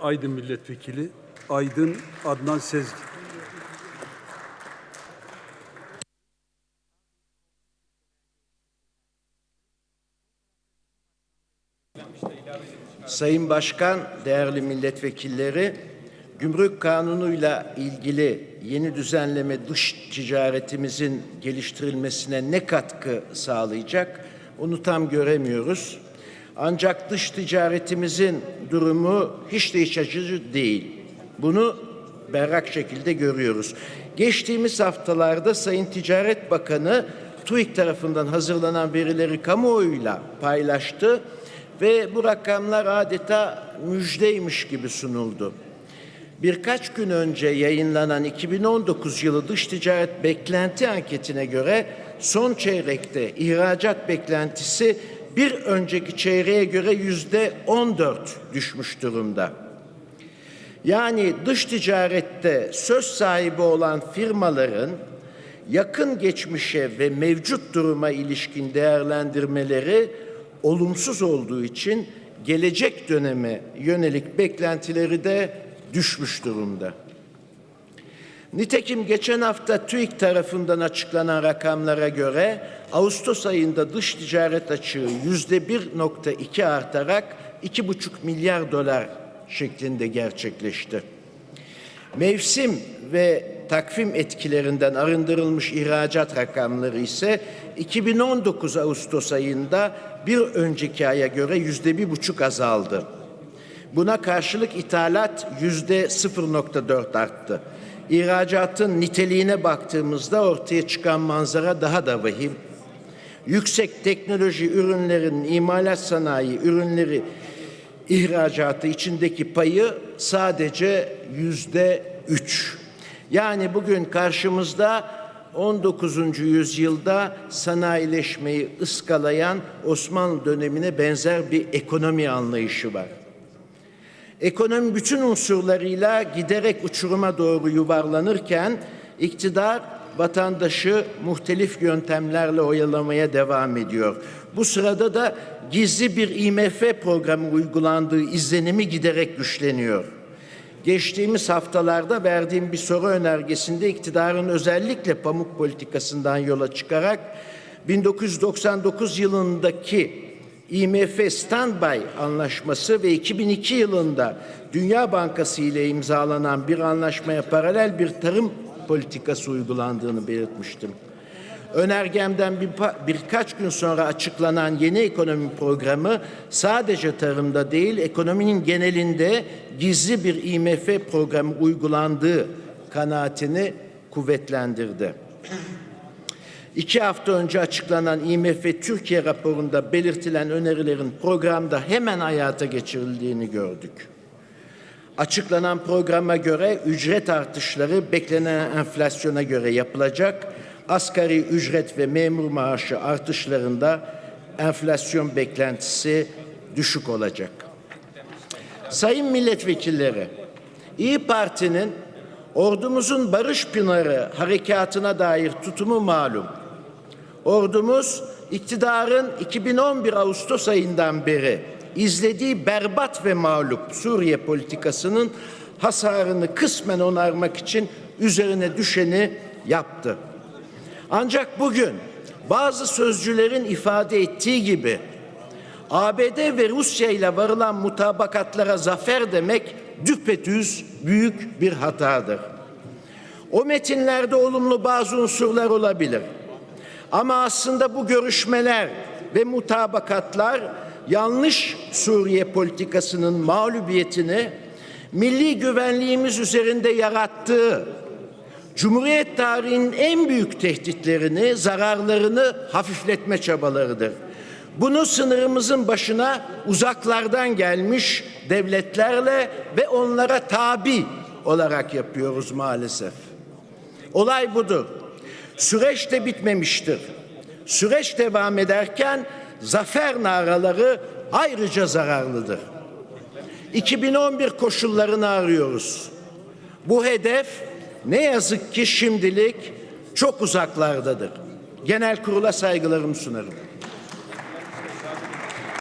Aydın Milletvekili Aydın Adnan Sezgin. Sayın Başkan, değerli milletvekilleri, gümrük kanunuyla ilgili yeni düzenleme dış ticaretimizin geliştirilmesine ne katkı sağlayacak onu tam göremiyoruz. Ancak dış ticaretimizin durumu hiç de iç açıcı değil. Bunu berrak şekilde görüyoruz. Geçtiğimiz haftalarda Sayın Ticaret Bakanı TÜİK tarafından hazırlanan verileri kamuoyuyla paylaştı ve bu rakamlar adeta müjdeymiş gibi sunuldu. Birkaç gün önce yayınlanan 2019 yılı dış ticaret beklenti anketine göre son çeyrekte ihracat beklentisi bir önceki çeyreğe göre yüzde 14 düşmüş durumda. Yani dış ticarette söz sahibi olan firmaların yakın geçmişe ve mevcut duruma ilişkin değerlendirmeleri olumsuz olduğu için gelecek döneme yönelik beklentileri de düşmüş durumda. Nitekim geçen hafta TÜİK tarafından açıklanan rakamlara göre Ağustos ayında dış ticaret açığı yüzde 1.2 artarak 2,5 milyar dolar şeklinde gerçekleşti. Mevsim ve takvim etkilerinden arındırılmış ihracat rakamları ise 2019 Ağustos ayında bir önceki aya göre yüzde bir buçuk azaldı. Buna karşılık ithalat yüzde 0.4 arttı. İhracatın niteliğine baktığımızda ortaya çıkan manzara daha da vahim. Yüksek teknoloji ürünlerinin imalat sanayi ürünleri ihracatı içindeki payı sadece yüzde üç. Yani bugün karşımızda 19. yüzyılda sanayileşmeyi ıskalayan Osmanlı dönemine benzer bir ekonomi anlayışı var. Ekonomi bütün unsurlarıyla giderek uçuruma doğru yuvarlanırken iktidar vatandaşı muhtelif yöntemlerle oyalamaya devam ediyor. Bu sırada da gizli bir IMF programı uygulandığı izlenimi giderek güçleniyor. Geçtiğimiz haftalarda verdiğim bir soru önergesinde iktidarın özellikle pamuk politikasından yola çıkarak 1999 yılındaki IMF Standby Anlaşması ve 2002 yılında Dünya Bankası ile imzalanan bir anlaşmaya paralel bir tarım politikası uygulandığını belirtmiştim. Önergemden bir, birkaç gün sonra açıklanan yeni ekonomi programı sadece tarımda değil ekonominin genelinde gizli bir IMF programı uygulandığı kanaatini kuvvetlendirdi. İki hafta önce açıklanan IMF Türkiye raporunda belirtilen önerilerin programda hemen hayata geçirildiğini gördük. Açıklanan programa göre ücret artışları beklenen enflasyona göre yapılacak. Asgari ücret ve memur maaşı artışlarında enflasyon beklentisi düşük olacak. Sayın milletvekilleri, İyi Parti'nin ordumuzun Barış Pınarı harekatına dair tutumu malum. Ordumuz iktidarın 2011 Ağustos ayından beri izlediği berbat ve mağlup Suriye politikasının hasarını kısmen onarmak için üzerine düşeni yaptı. Ancak bugün bazı sözcülerin ifade ettiği gibi ABD ve Rusya ile varılan mutabakatlara zafer demek düpedüz büyük bir hatadır. O metinlerde olumlu bazı unsurlar olabilir. Ama aslında bu görüşmeler ve mutabakatlar yanlış Suriye politikasının mağlubiyetini milli güvenliğimiz üzerinde yarattığı Cumhuriyet tarihinin en büyük tehditlerini, zararlarını hafifletme çabalarıdır. Bunu sınırımızın başına uzaklardan gelmiş devletlerle ve onlara tabi olarak yapıyoruz maalesef. Olay budur. Süreç de bitmemiştir. Süreç devam ederken zafer naraları ayrıca zararlıdır. 2011 koşullarını arıyoruz. Bu hedef ne yazık ki şimdilik çok uzaklardadır. Genel kurula saygılarımı sunarım.